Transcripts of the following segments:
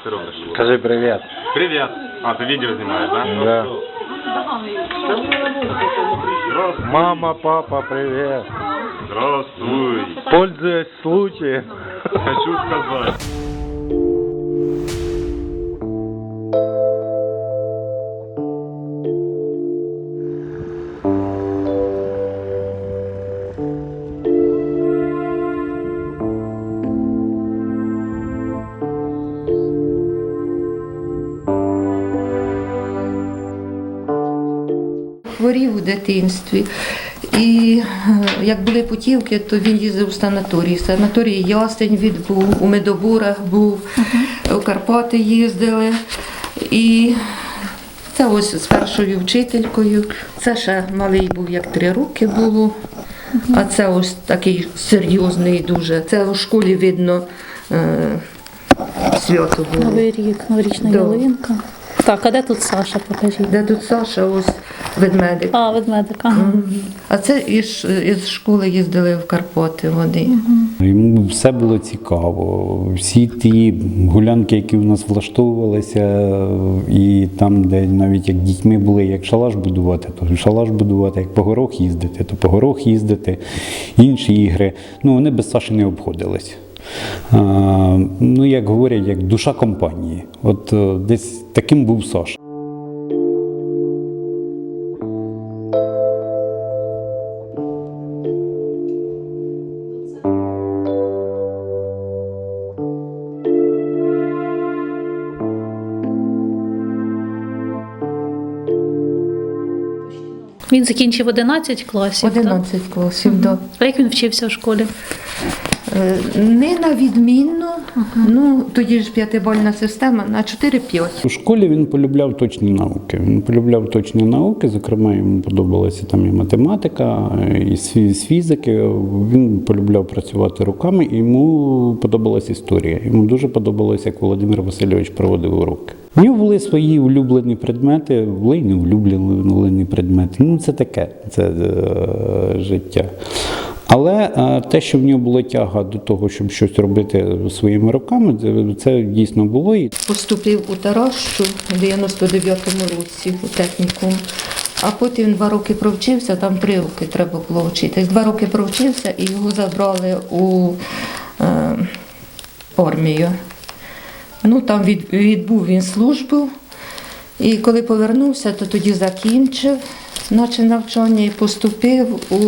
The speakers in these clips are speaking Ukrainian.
Що ти робиш? Скажи привіт. Привіт. А, ти відео знімаєш, так? Да. Здравствуй. Мама, папа, привіт. Здравствуй. Пользуясь случаем. Хочу сказати. Дитинстві. І е, як були путівки, то він їздив у санаторії. Санаторій Ясень відбув, у Медобурах був, у Карпати їздили. І це ось з першою вчителькою. Це ще малий був, як три роки було. А це ось такий серйозний дуже. Це у школі видно е, свято було. Новий рік, новорічна ялинка. Так, а де тут Саша? Покажіть. Де тут Саша, ось ведмедик. А, ведмедик. Ага. А це із, із школи їздили в Карпати вони. Йому все було цікаво. Всі ті гулянки, які у нас влаштовувалися, і там, де навіть як дітьми були, як шалаш будувати, то шалаш будувати, як по горох їздити, то по горох їздити, інші ігри. Ну, вони без Саші не обходились. А, ну, як говорять, як душа компанії. От е, десь таким був Саша. Він закінчив 11 класів. так? 11 класів, да. А як він вчився в школі? Е, Не на відмінно, ну тоді ж п'ятибальна система на 4-5. У школі він полюбляв точні науки. Він полюбляв точні науки, зокрема, йому подобалася там і математика, і з фізики. Він полюбляв працювати руками, і йому подобалася історія. Йому дуже подобалося, як Володимир Васильович проводив уроки. У нього були свої улюблені предмети, були й неулюблені предмети. Ну, це таке, це е, життя. Але е, те, що в нього була тяга до того, щоб щось робити своїми руками, це- дійсно було. Поступив у Таращу у 99-му році у технікум. А потім два роки провчився, там три роки треба було вчитись. Два роки провчився і його забрали у е, армію. Ну, там від, відбув він службу. І коли повернувся, то тоді закінчив наче навчання і поступив у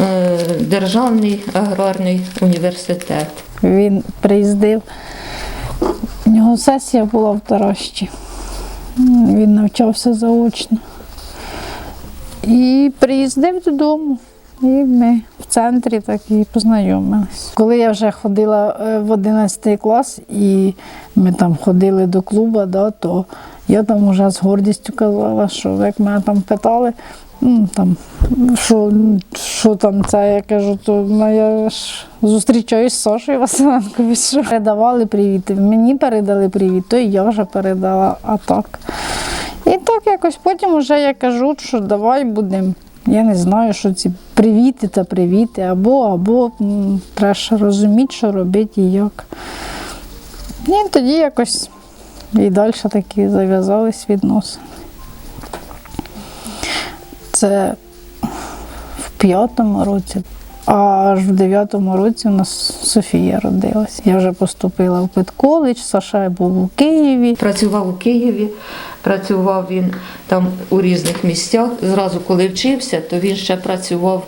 е, Державний аграрний університет. Він приїздив. У нього сесія була в Таращі. Він навчався заочно. І приїздив додому. І ми в центрі так і познайомились. Коли я вже ходила е, в 11 клас, і ми там ходили до клубу, да, то я там вже з гордістю казала, що як мене там питали, ну, там, що, що там це, я кажу, то ну, я ж зустрічаюсь з Сашою Василенкович. Передавали привіт. Мені передали привіт, то і я вже передала, а так. І так якось потім вже я кажу, що давай будемо. Я не знаю, що ці привіти та привіти, або, або треба ж розуміти, що робити і як. І тоді якось і далі такі зав'язались відносини. Це в п'ятому році. Аж в дев'ятому році у нас Софія родилась. Я вже поступила в педколедж, Саша був у Києві. Працював у Києві, працював він там у різних місцях. Зразу, коли вчився, то він ще працював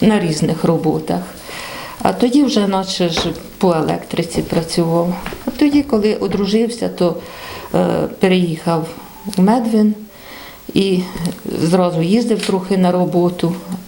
на різних роботах. А тоді вже наче ж по електриці працював. А тоді, коли одружився, то е, переїхав у Медвин і зразу їздив трохи на роботу,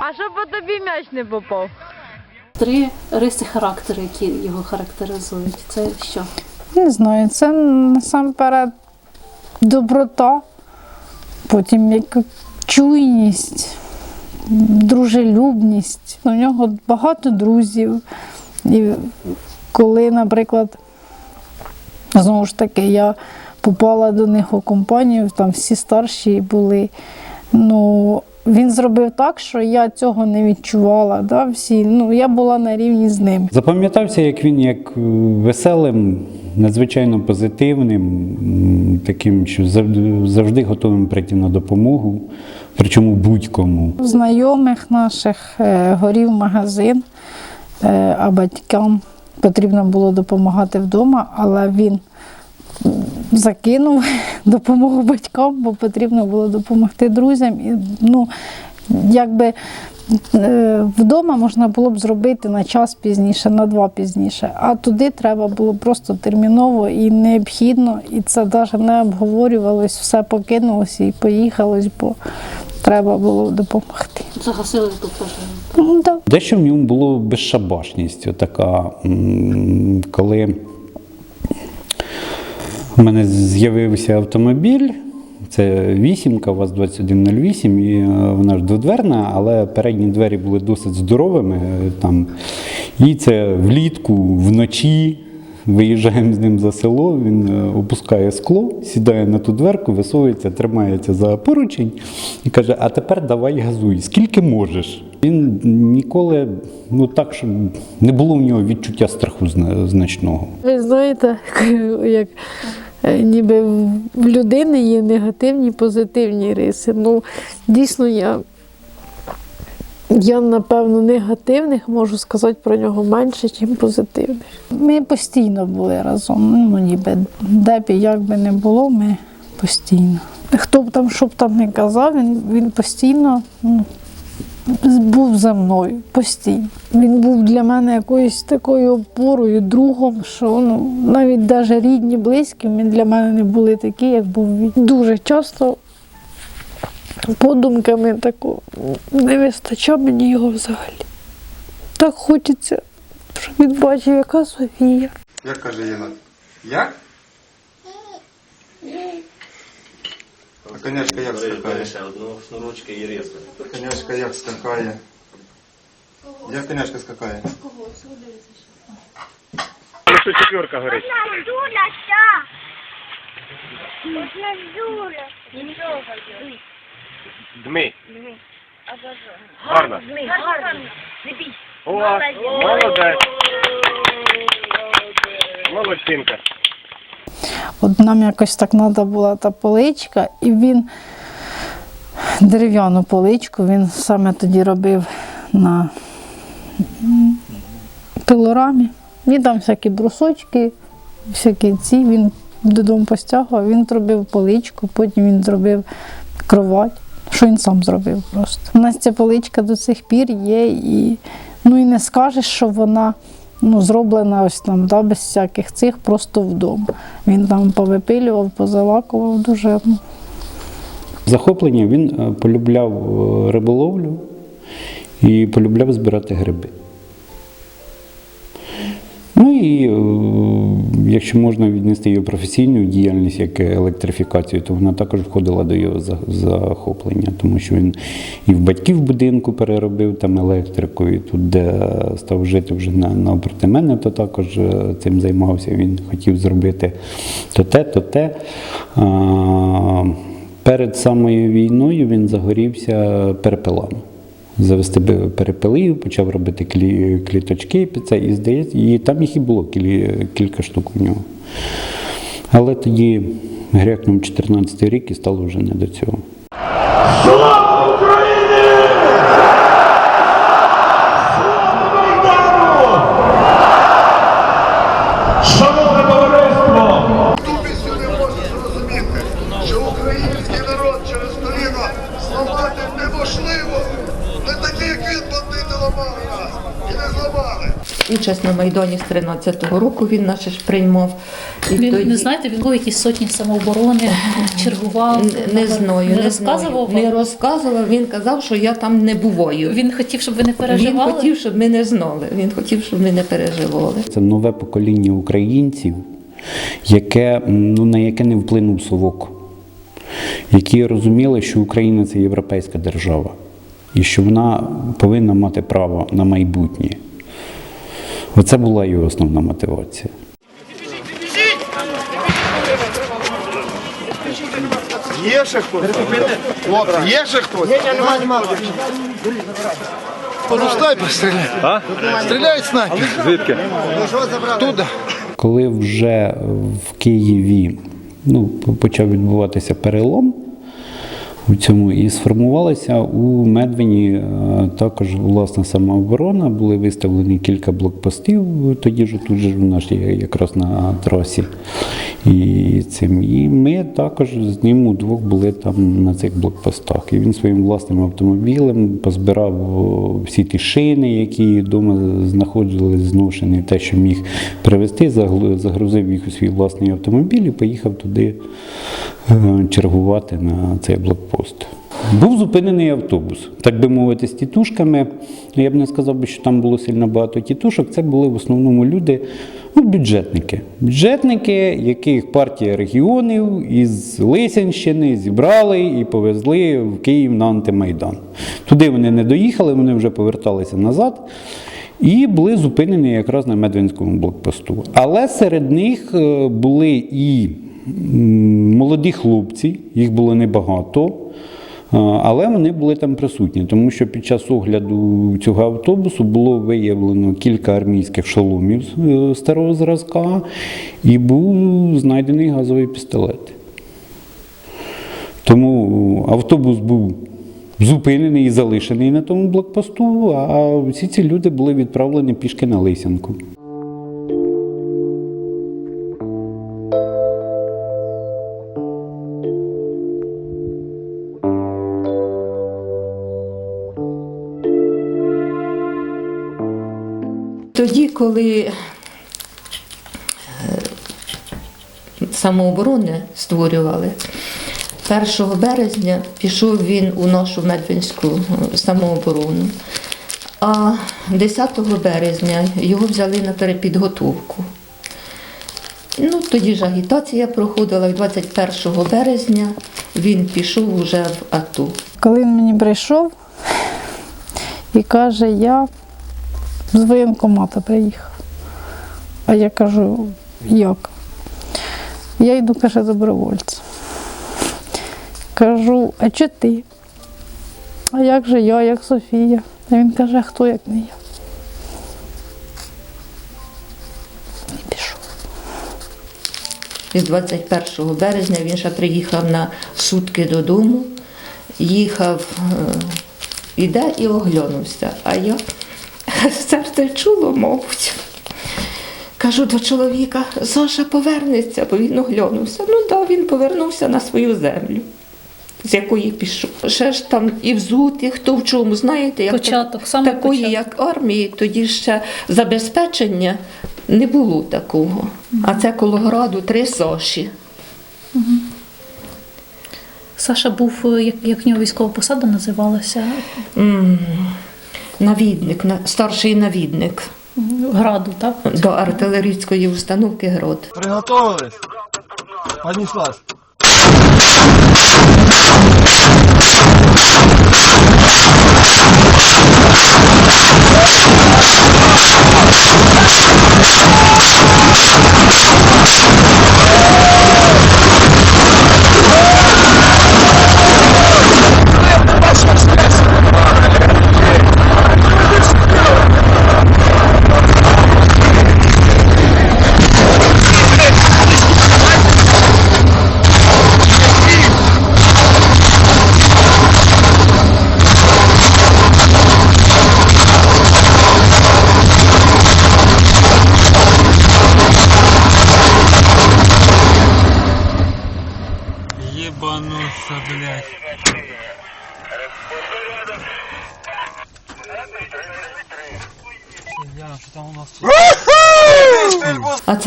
А щоб по тобі м'яч не попав. Три риси характеру, які його характеризують. Це що? Не знаю, це насамперед доброта, потім як чуйність, дружелюбність. У нього багато друзів. І коли, наприклад, знову ж таки, я попала до них у компанію, там всі старші були. Ну, він зробив так, що я цього не відчувала. Да? Всі, ну, я була на рівні з ним. Запам'ятався, як він як е, веселим, надзвичайно позитивним, таким, що завжди, готовим прийти на допомогу, причому будь-кому. У знайомих наших е, горів магазин, е, а батькам потрібно було допомагати вдома, але він закинув допомогу батькам, бо потрібно було допомогти друзям. І, ну, якби е, вдома можна було б зробити на час пізніше, на два пізніше, а туди треба було просто терміново і необхідно, і це навіть не обговорювалось, все покинулося і поїхалось, бо треба було допомогти. Загасили тут пожежу. Да. Дещо в ньому було безшабашність, така, коли в мене з'явився автомобіль. Це вісімка, ВАЗ-2108, і е, вона ж дводверна, але передні двері були досить здоровими. е, Там. І це влітку, вночі. Виїжджаємо з ним за село, він е, опускає скло, сідає на ту дверку, висовується, тримається за поручень і каже: А тепер давай газуй, скільки можеш. Він ніколи, ну так, щоб не було в нього відчуття страху зна- значного. Ви знаєте, як ніби в- в людини є негативні, позитивні риси. Ну, дійсно, я, я напевно, негативних можу сказати про нього менше, ніж позитивних. Ми постійно були разом. Ну, ніби де б і як би не було, ми постійно. Хто б там, що б там не казав, він, він постійно. ну, був за мною постійно. Він був для мене якоюсь такою опорою, другом, що ну, навіть навіть рідні, близькі він для мене не були такі, як був він. Дуже часто подумками тако не вистачав мені його взагалі. Так хочеться, щоб він бачив, яка Софія. Як каже єнот? Як? А конячка як скакає? Ще одну шнурочка і рису. Конячка як скакає? Як конячка скакає? Що четверка горить? Одна дуля, ща. Одна дуля. Дми. А бажано. Гарно. Гарно. Не бійся. О, молодець. Молодчинка. От нам якось так треба була та поличка, і він дерев'яну поличку він саме тоді робив на пилорамі. Він там всякі брусочки, всякі ці. Він додому постягував, він зробив поличку, потім він зробив кровать. Що він сам зробив просто. У нас ця поличка до цих пір є, і ну і не скажеш, що вона ну, зроблена ось там, да, без всяких цих, просто вдома. Він там повипилював, позалакував дуже. Ну, Захоплення він е, полюбляв е, риболовлю і полюбляв збирати гриби. Ну і е, якщо можна віднести його професійну діяльність як електрифікацію, то вона також входила до його захоплення, тому що він і в батьків будинку переробив там електрику, і тут, де став жити вже на, навпроти мене, то також е, цим займався. Він хотів зробити то те, то те. А, Перед самою війною він загорівся перепелами. Завести перепилив, почав робити клі, кліточки під це, і здається, і там їх і було кілі, кілька штук у нього. Але тоді грякнув 14 рік і стало вже не до цього. Шановне товариство! Тупістю не може зрозуміти, що український народ через коліно зламати неможливо. Не такі, як він, бандити ламали нас і не зламали. Участь на Майдані з 13-го року, він наче ж приймав. І Він тоді- не знаєте, він був якісь сотні самооборони, чергував. Н- Не знаю, не не розказував. знаю. Не розказував, він казав, що я там не буваю. Він хотів, щоб ви не переживали. Він хотів, щоб ми не знали. Він хотів, щоб ми не переживали. Це нове покоління українців, яке, ну, на яке не вплинув совок, які розуміли, що Україна це європейська держава і що вона повинна мати право на майбутнє. Оце була його основна мотивація. Є ще хтось? Хлопці, є ще хтось? Нема, нема. Ну, снайпер стріляє. А? Стріляють снайпер. Звідки? Туди. Коли вже в Києві ну, почав відбуватися перелом у цьому, і сформувалася у Медвені е, також власна самооборона, були виставлені кілька блокпостів, тоді ж тут же в є якраз на трасі. І, цим. і ми також з ним удвох були там на цих блокпостах. І він своїм власним автомобілем позбирав всі ті шини, які вдома знаходились зношені, те, що міг привезти, загрузив їх у свій власний автомобіль і поїхав туди чергувати на цей блокпост. Був зупинений автобус, так би мовити, з тітушками. Я б не сказав що там було сильно багато тітушок. Це були в основному люди, ну, бюджетники. Бюджетники, яких партія регіонів із Лисянщини зібрали і повезли в Київ на антимайдан. Туди вони не доїхали, вони вже поверталися назад. І були зупинені якраз на Медвинському блокпосту. Але серед них е, були і молоді хлопці, їх було небагато. Але вони були там присутні, тому що під час огляду цього автобусу було виявлено кілька армійських шоломів е, старого зразка, і був знайдений газовий пістолет. Тому автобус був зупинений і залишений на тому блокпосту, а всі ці люди були відправлені пішки на Лисянку. Тоді, коли е, самооборони створювали, 1 березня пішов він у нашу медвинську е, самооборону. А 10 березня його взяли на перепідготовку. Ну, тоді ж агітація проходила, і 21 березня він пішов уже в АТО. Коли він мені прийшов і каже, я з воєнкомата приїхав. А я кажу, як? Я йду, каже, добровольцем. Кажу, а чи ти? А як же я, як Софія? А він каже, а хто як не я? І пішов. І 21 березня він ще приїхав на сутки додому, їхав, е, іде і оглянувся. А я серце чуло, мабуть. Кажу до чоловіка, Саша повернеться, бо він оглянувся. Ну так, да, він повернувся на свою землю, з якої пішов. Ще ж там і взуті, хто в чому, знаєте, як Початок, саме такої, початок. як армії, тоді ще забезпечення не було такого. А це коло граду три соші. Саша був, як, як в нього військова посада називалася М, навідник, старший навідник. Граду, так? До артилерійської установки град. Приготовились. Поніслась.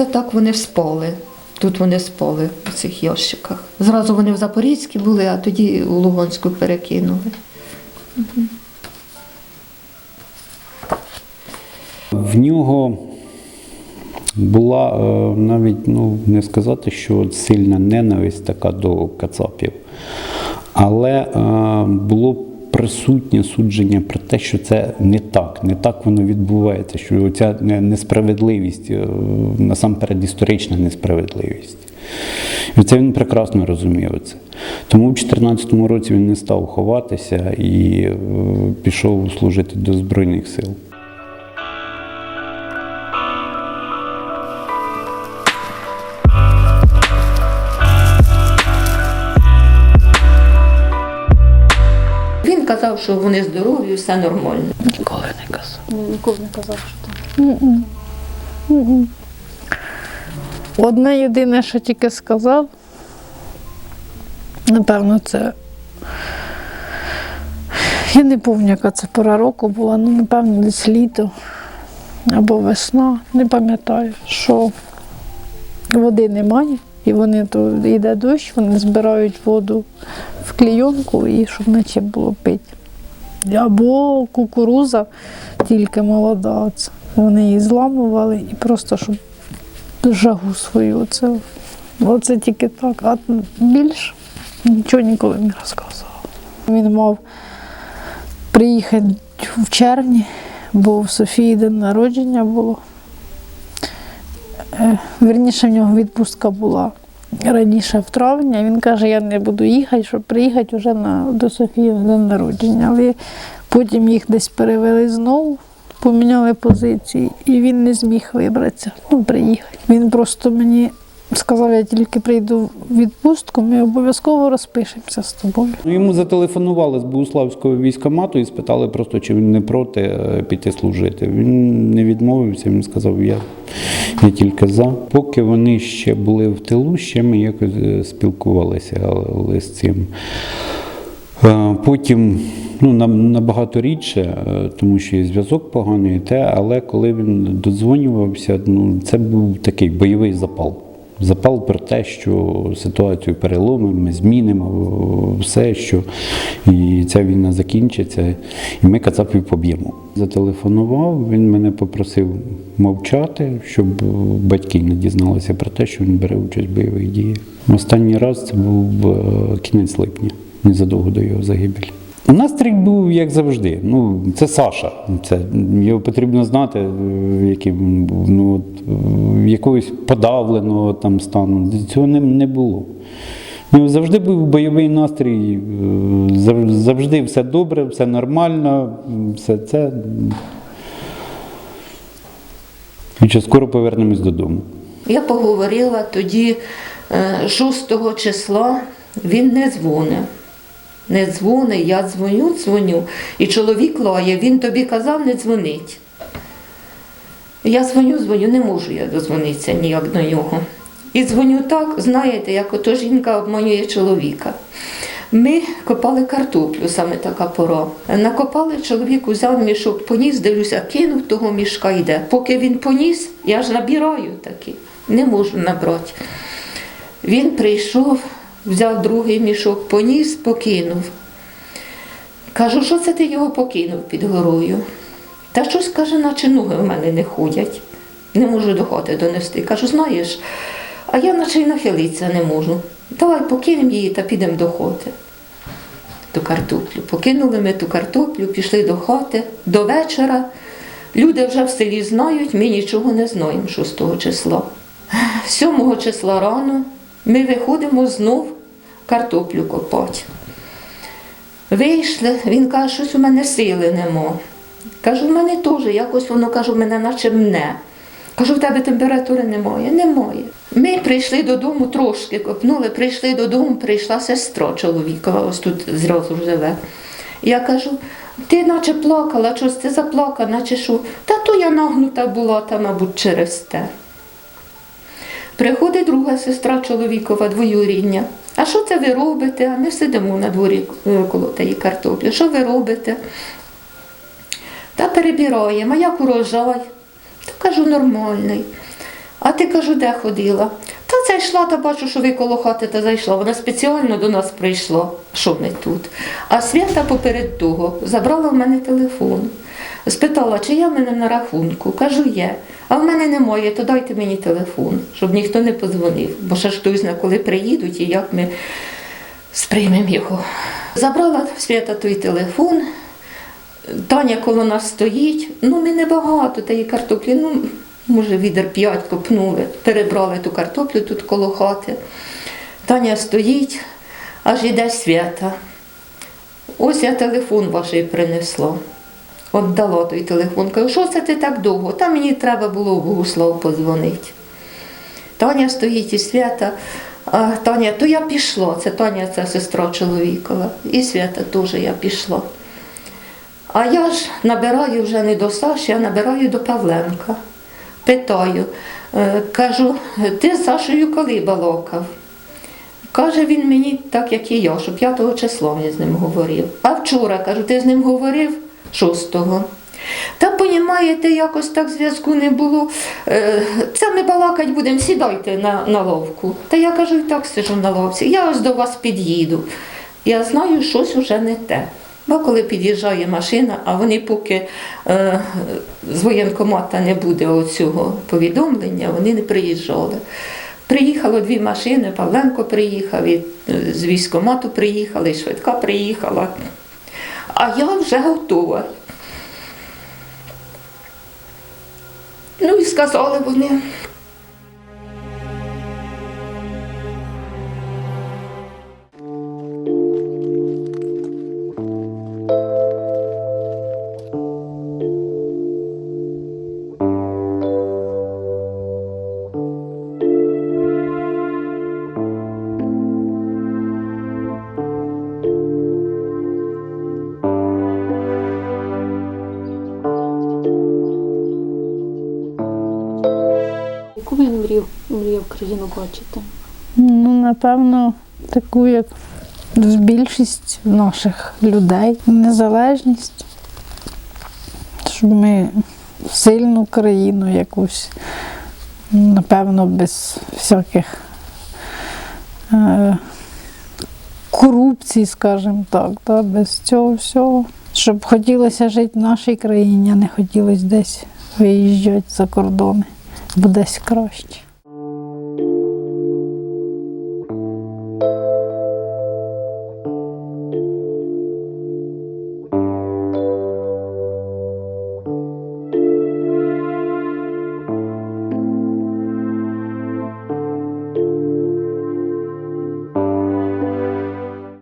Це так вони спали. Тут вони спали у цих ящиках. Зразу вони в Запорізькій були, а тоді у Луганську перекинули. В нього була е, навіть ну, не сказати, що сильна ненависть така до кацапів, але е, було присутнє судження про те, що це не так, не так воно відбувається, що ця несправедливість, е, насамперед історична несправедливість. І це він прекрасно розумів це. Тому в 2014 році він не став ховатися і е, пішов служити до Збройних сил. Казав, що вони здорові, все нормально. Ніколи не казав. Він ніколи не казав, що там. Одне єдине, що тільки сказав, напевно, це. Я не пам'ятаю, яка це пора року була, ну, напевно, десь літо або весна, не пам'ятаю, що води немає, і вони то йде дощ, вони збирають воду в клійонку і щоб наче було пити. Або кукуруза тільки молода. Вони її зламували і просто щоб жагу свою. Це, оце тільки так. А більш нічого ніколи не розказував. Він мав приїхати в червні, бо в Софії день народження було. Е, Вірніше, в нього відпустка була раніше в травні. Він каже, я не буду їхати, щоб приїхати вже на, до Софії на день народження. Але потім їх десь перевели знову, поміняли позиції, і він не зміг вибратися, ну, приїхати. Він просто мені сказав, я тільки прийду в відпустку, ми обов'язково розпишемося з тобою. Ну, Йому зателефонували з Богуславського військкомату і спитали просто, чи він не проти е, піти служити. Він не відмовився, він сказав, я, я тільки за. Поки вони ще були в тилу, ще ми якось е, спілкувалися але з цим. Е, Потім ну, набагато рідше, е, тому що і зв'язок поганий, і те, але коли він додзвонювався, ну, це був такий бойовий запал. Запал про те, що ситуацію переломимо, ми змінимо все, що і ця війна закінчиться, і ми Кацапів поб'ємо. Зателефонував, він мене попросив мовчати, щоб батьки не дізналися про те, що він бере участь в бойових діях. Останній раз це був е, кінець липня, незадовго до його загибелі. Настрій був як завжди. Ну, це Саша. Це його потрібно знати, е, яким. Ну, от, е, якогось подавленого там стану. Цього не, не було. У нього завжди був бойовий настрій, е, завжди все добре, все нормально, все це. І що скоро повернемось додому. Я поговорила тоді е, 6 числа, він не дзвонив. Не дзвонить, я дзвоню, дзвоню. І чоловік лає, він тобі казав, не дзвонить. Я дзвоню, дзвоню, не можу я дозвонитися ніяк до нього. І дзвоню так, знаєте, як ото жінка обманює чоловіка. Ми копали картоплю, саме така пора. Накопали, чоловік узяв мішок, поніс, дивлюся, кинув того мішка йде. Поки він поніс, я ж набираю таки, не можу набрати. Він прийшов, взяв другий мішок, поніс, покинув. Кажу, що це ти його покинув під горою? Та щось каже, наче ноги в мене не ходять. Не можу до хати донести. Кажу, знаєш, а я наче й нахилитися не можу. Давай покинемо її та підемо до хати. Ту картоплю. Покинули ми ту картоплю, пішли до хати до вечора. Люди вже в селі знають, ми нічого не знаємо 6 числа. 7 числа рано ми виходимо знов картоплю копати. Вийшли, він каже, щось у мене сили нема. Кажу, в мене теж, якось воно кажу, мене наче мне. Кажу, в тебе температури немає. Немає. Ми прийшли додому трошки копнули, прийшли додому, прийшла сестра чоловікова, ось тут зразу живе. Я кажу, ти наче плакала, щось ти заплакала, наче що? Та то я нагнута була, та, мабуть, через те. Приходить друга сестра чоловікова, двоюрідня. А що це ви робите? А ми сидимо на дворі е, коло тієї картоплі. Що ви робите? Та перебираємо, а як урожай. Кажу, нормальний. А ти кажу, де ходила? Та зайшла, та бачу, що ви коло хати та зайшла. Вона спеціально до нас прийшла. Що ми тут? А Свята поперед того забрала в мене телефон. Спитала, чи я в мене на рахунку. Кажу, є. А в мене немає, то дайте мені телефон, щоб ніхто не подзвонив. Бо ще ж знає, коли приїдуть і як ми сприймемо його. Забрала Свята той телефон. Таня коло нас стоїть, ну не небагато тієї картоплі, ну, може, відер п'ять копнули, перебрали ту картоплю тут коло хати. Таня стоїть, аж іде свята. Ось я телефон ваш принесла. От дала той телефон. Кажу, що це ти так довго? Та мені треба було Богуслав подзвонити. Таня стоїть і свята. А Таня, то я пішла. Це Таня, це сестра чоловікова. І свята теж я пішла. А я ж набираю вже не до Саші, а набираю до Павленка. Питаю, е, кажу, ти з Сашею коли балокав? Каже він мені так, як і я, що 5 числа він з ним говорив. А вчора, кажу, ти з ним говорив 6-го. Та понімаєте, якось так зв'язку не було. Е, Це ми балакать будемо, сідайте на, на ловку. Та я кажу, і так сижу на ловці. Я ось до вас під'їду. Я знаю, щось уже не те. Бо коли під'їжджає машина, а вони поки е, з воєнкомата не буде оцього повідомлення, вони не приїжджали. Приїхало дві машини, Павленко приїхав, і е, з військкомату приїхали, і швидка приїхала. А я вже готова. Ну і сказали вони. Бачити? Ну, напевно, таку, як більшість наших людей. Незалежність, щоб ми сильну країну якусь, напевно, без всяких е, корупцій, скажімо так, да, без цього всього. Щоб хотілося жити в нашій країні, а не хотілося десь виїжджати за кордони, бо десь краще.